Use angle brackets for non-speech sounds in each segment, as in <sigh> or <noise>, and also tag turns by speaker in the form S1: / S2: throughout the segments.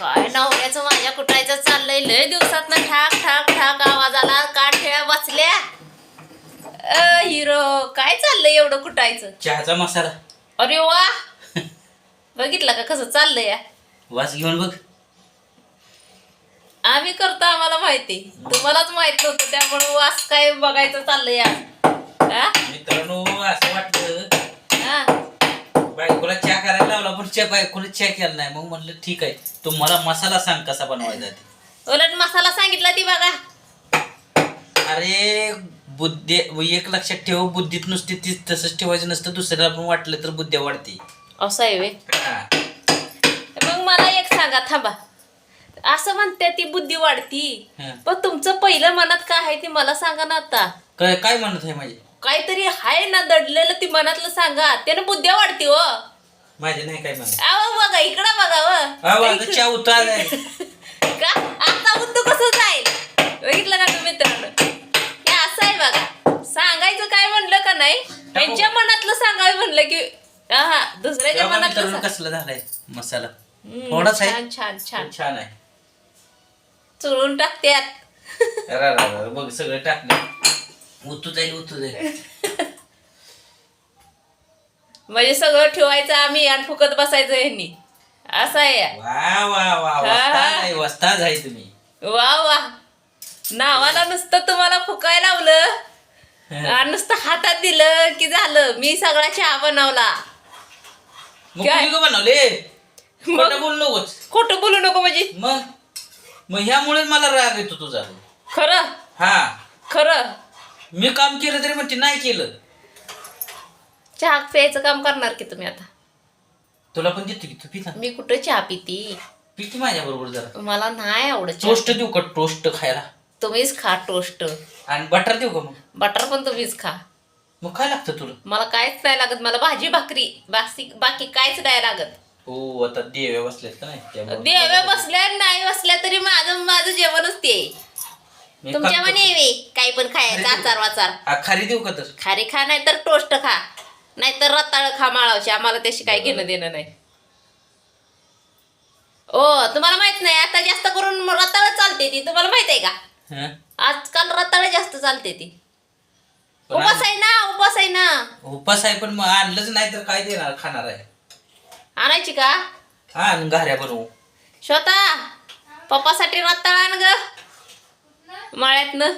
S1: काय नवऱ्याचं माझ्या कुटायचं चाललंय? लय दिवसात ना ठाक ठाक ठाक आवाजाला काठ्या वाचल्या अ हिरो काय चाललंय एवढं कुटायचं
S2: चहाचा मसाला.
S1: अरे वा. <laughs> बघितलं का कसं चाललंय या?
S2: वास घेऊन बघ.
S1: आम्ही करतो आम्हाला माहिती. तुम्हालाच माहीत नव्हतं त्यामुळे वास काय बघायचं चाललंय या. हा?
S2: मित्रांनो असं वाटलं
S1: हा?
S2: बायकोला चहा करायला लावला पण चहा बायकोला चहा केला नाही. मग म्हणलं ठीक आहे. तू मला मसाला सांग कसा बनवायचा ते.
S1: उलट मसाला सांगितला ती बघा.
S2: अरे बुद्धी एक लक्षात ठेव बुद्धीत नुसती ती तसंच ठेवायचं नसतं दुसऱ्याला पण वाटलं तर बुद्ध्या वाढते.
S1: असं आहे वे
S2: हा.
S1: मग मला एक सांगा थांबा. असं म्हणते ती बुद्धी वाढती.
S2: हा.
S1: पण तुमचं पहिलं मनात काय आहे ते मला सांगा ना आता.
S2: काय काय म्हणत आहे माझे?
S1: काहीतरी आहे ना दडलेलं ती मनातलं सांगा. त्यानं बुद्ध्या वाढती हो.
S2: माझे नाही काय म्हणत.
S1: आव बघा इकडं बघा
S2: अहो, आता चहा उतार. <laughs>
S1: का? आता बुद्ध कसं जाईल? बघितलं का तुम्ही मित्रांनो हे असं आहे बघा. सांगायचं काय म्हणलं का नाही? त्यांच्या मनातलं सांगायचं म्हणलं की हा दुसऱ्याच्या मनातलं सांग.
S2: कसला झालाय मसाला?
S1: हम्म,
S2: थोडाच आहे.
S1: छान छान छान.
S2: छान आहे.
S1: चुळून टाकत्यात.
S2: अरे, अरे, अरे, बघ सगळं टाकलं. उतू जाईल उतू जाईल <laughs>
S1: म्हणजे सगळं ठेवायचं आम्ही आणि फुकत बसायचं यांनी असं आहे.
S2: वा वा वा वस्ताद. आहे वस्ताद आहे तुम्ही.
S1: वा वा. नावाला नुसतं तुम्हाला फुकाय लावलं आणि नुसतं हातात दिलं की झालं. मी सगळा चहा बनवला.
S2: मग
S1: काय?
S2: कुणी का बनवले?
S1: मग?
S2: खोटं बोल नकोच.
S1: खोटं बोलू नको म्हणजे.
S2: मग? मग ह्यामुळे मला राग येतो तुझा.
S1: खरं?
S2: हा.
S1: खरं?
S2: मी काम केलं तरी म्हणते नाही केलं.
S1: चहा प्यायचं काम करणार की तुम्ही आता?
S2: तुला पण देतो की तू पिता.
S1: मी कुठं चहा पिती?
S2: पिती माझ्या बरोबर जरा.
S1: मला नाही आवडत चहा.
S2: टोस्ट देऊ का? टोस्ट खायला.
S1: तुम्हीच खा टोस्ट.
S2: आणि बटर देऊ का मग?
S1: बटर पण तुम्हीच खा.
S2: मग काय लागतं तुला?
S1: मला काहीच नाही लागत. मला भाजी भाकरी बाकी बाकी काहीच नाही लागत.
S2: हो आता देव्या बसलेत का नाही? त्यामुळे
S1: देव्या बसल्या नाही बसल्या तरी माझं माझं जेवणच ते.
S2: मी
S1: तुमच्या. म्हणे वे काही पण खायचं आचार वाचार
S2: आ, खारी देऊ का तर?
S1: खारी खा नाही तर टोस्ट खा. नाहीतर रताळ खा माळावशी आम्हाला त्याशी काही घेणं देणं नाही. ओ तुम्हाला माहीत नाही आता जास्त करून रताळ चालते ती तुम्हाला माहीत आहे का?
S2: हं?
S1: आजकाल रताळ जास्त चालते ती. उपास आहे ना उपास आहे ना.
S2: उपास आहे पण मग आणलंच नाही तर काय देणार खाणार आहे.
S1: आणायची का?
S2: हा आणि घाऱ्या बनवू.
S1: स्वतः पप्पासाठी रताळ आण ग. मळ्यातनं.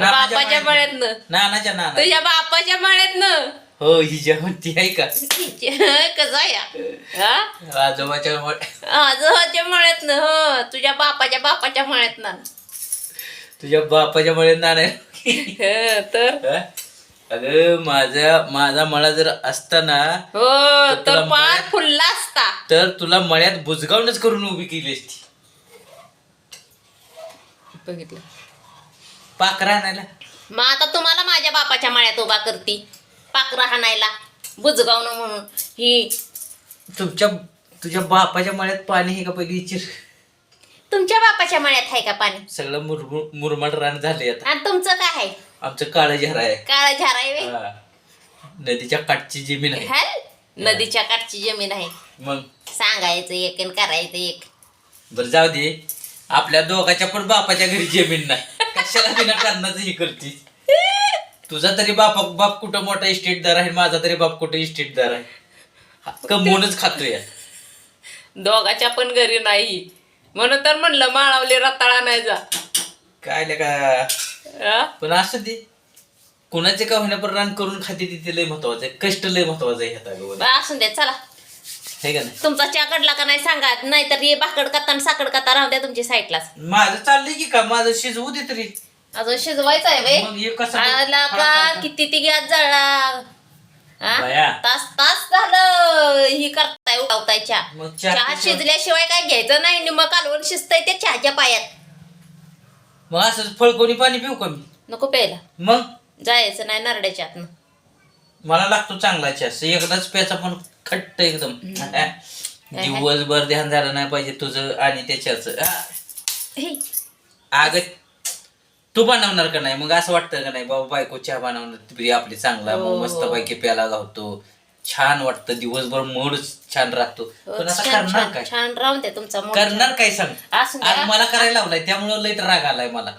S1: बापाच्या
S2: माळ्यात- नानाच्या नाना.
S1: तुझ्या बापाच्या मळ्यातनं.
S2: हो ही जेवणती आहे का? <laughs>
S1: कसं हा?
S2: आजोबाच्या मळ-
S1: आजोबाच्या मळ्यातनं हो. तुझ्या बापाच्या बापाच्या मळ्यातनं.
S2: तुझ्या बापाच्या मळे नाना
S1: हं, <laughs> तर?
S2: अगं माझा माझा मळा जर असताना
S1: हो
S2: तर तुला
S1: तर पार
S2: मळ्यात-
S1: फुलला असता.
S2: तर तुला मळ्यात बुजगावणच करून उभी केली असती.
S1: बघितलं.
S2: पाकरा आणायला.
S1: मग आता तुम्हाला माझ्या बापाच्या मळ्यात उभा करती. पाकरा हाणायला बुजगावणं म्हणून. ही
S2: तुमच्या तुझ्या बापाच्या मळ्यात पाणी हे का पहिली इचिर?
S1: तुमच्या बापाच्या मळ्यात आहे का पाणी?
S2: सगळं मुरमुर मुरमाड रान झाले आता.
S1: आणि तुमचं काय आहे?
S2: आमचं काळं झरा आहे.
S1: काळा झारा आहे व्हय?
S2: हा. नदीच्या काठची जमीन आहे.
S1: हाल? नदीच्या काठची जमीन आहे.
S2: मग?
S1: सांगायचं एक आणि करायचं एक.
S2: बरं जाऊ दे. आपल्या दोघाच्या पण बापाच्या घरी जमीन नाही. <laughs> कशाला बिना कारणाचं हे करते तुझा तरी बाप बाप कुठं मोठा इस्टेटदार आहे माझा तरी बाप कुठं इस्टेटदार आहे? कमवूनच खातोय.
S1: दोघाच्या पण घरी नाही. म्हणून तर म्हणलं माळावले रताळा नाही जा
S2: काय ले का? पण असं दे. कोणाचे का होईना पण रान करून खाते तिथे लय महत्वाचं आहे. कष्ट लय महत्वाचं आहे
S1: असून द्या चला.
S2: हे का नाही?
S1: तुमचा चहा कडला का नाही सांगा. नाहीतर ये भाकड आणि साकड कथा राहू द्या तुमच्या साईडलाच.
S2: माझं चाललंय की का? माझं शिजवू दे तरी.
S1: अजून शिजवायचं आहे
S2: मग हे
S1: आला का? किती ती गॅस जळला? हा?
S2: बाया.
S1: तास तास झालं. ही करताय उठावताय चहा.
S2: मग चहा.
S1: शिजल्याशिवाय काय घ्यायचं नाही. मग कालवण शिजतंय त्या चहाच्या पायात.
S2: मग असं फळकोणी पाणी पिऊ का मी?
S1: नको प्यायला.
S2: मग?
S1: जायचं नाही नरड्याच्या आतनं
S2: मला लागतो चांगला चहा. एकदाच प्याचा पण खट्ट एकदम. दिवसभर ध्यान झालं नाही पाहिजे तुझं आणि त्याच्याच.
S1: हे,
S2: अग तू बनवणार का नाही? मग असं वाटतं का नाही? बाबा बायको चहा बनवणार. आपली चांगला
S1: हो,
S2: मग मस्त पैकी प्याला गावतो छान वाटतं. दिवसभर मूड छान राहतो. पण आता
S1: हो,
S2: करणार काय?
S1: छान राहून द्या तुमचा
S2: करणार काय सांग. आज मला करायला लावलाय त्यामुळे लई राग आलाय मला.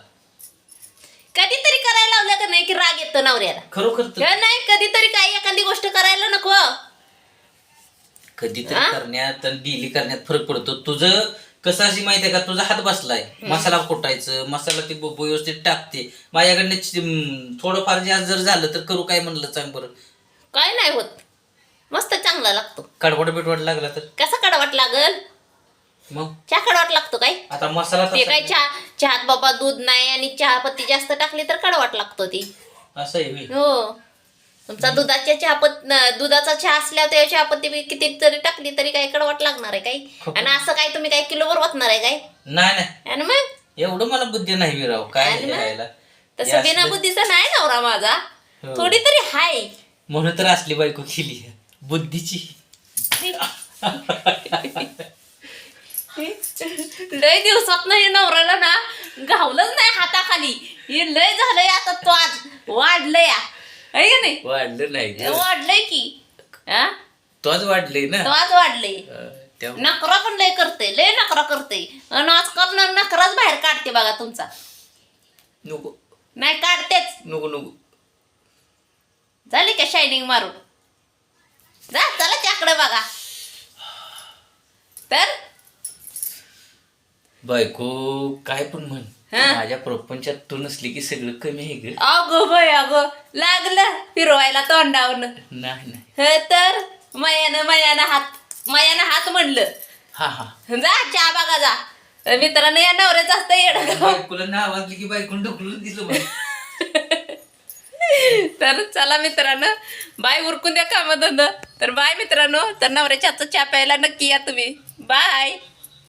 S1: कधीतरी करायला लावलं का नाही की राग येतो नवऱ्याला?
S2: खरोखर
S1: नाही कधीतरी काही एखादी गोष्ट करायला नको.
S2: कधीतरी? करण्यात आणि डेली करण्यात फरक पडतो. तुझं कसं अशी माहिती आहे का? तुझा हात बसलाय. मसाला कुटायचं मसाला ते ब- व्यवस्थित टाकते. माझ्याकडनं चि- थोडंफार जास्त जर झालं तर करू काय म्हणलं सांग बरं.
S1: काय नाही होत. मस्त चांगला लागतो.
S2: कडवड बिटवड लागला तर?
S1: कसा कडवाट लागल?
S2: मग?
S1: चहा कडवाट लागतो काय?
S2: आता मसाला
S1: ते
S2: तसा-
S1: काय चहा चहात बाबा दूध नाही आणि चहा पत्ती जास्त टाकली तर कडवाट लागतो ती.
S2: असं आहे होय.
S1: हो. तुमचा दुधाच्या न- दुधाचा चहा असल्यावर त्या चहापत्ती बी किती तरी टाकली तरी काय कडवाट लागणार आहे काही आणि असं काय तुम्ही काय किलोवर ओतणार आहे काय?
S2: नाही नाही.
S1: आणि मग?
S2: एवढं मला बुद्धी नाही विराव काय
S1: आणि मग?
S2: लिहायला. हे
S1: तसं बिना
S2: असलं-
S1: बुद्धीचा नाही नवरा माझा.
S2: हो.
S1: थोडी तरी हाय.
S2: म्हणून तर असली बायको केली. बुद्धीची. <laughs>
S1: लय दिवसात हे नवऱ्याला ना घावलंच नाही हाताखाली. हे लय झालंय आता तो आज. वाढलंय. आहे का नाही?
S2: वाढलं नाही
S1: वाढलंय की. हा?
S2: तोच वाढले ना.
S1: आज वाढलंय.
S2: अं, त्या-
S1: नकरा पण लय करते लय नकरा करते आणि आजकाल न- नकराच बाहेर काढते बघा तुमचा.
S2: नको.
S1: नाही काढतेच.
S2: नको नको.
S1: झाली का शायनिंग मारून? जा चला त्याकडे बघा. तर?
S2: बायको काय पण म्हण? माझ्या प्रपंचात तू नसली की सगळं कमी आहे ग.
S1: अगो बाय अगो. लागलं फिरवायला तोंडावनं
S2: नाही नाही.
S1: हे तर मयानं मयानं हात मयानं हात म्हणलं.
S2: हा हा.
S1: जा चहा बघा जा. तर मित्रांनो या नवऱ्याच असतं येडं
S2: बायकोला नाव वाजली की बायकोन ढकलून दिलं. <laughs>
S1: तर चला मित्रांनो बाय उरकून द्या कामधंदा. तर बाय मित्रांनो तर नवऱ्याच्या हातचा चहा प्यायला नक्की या तुम्ही. बाय.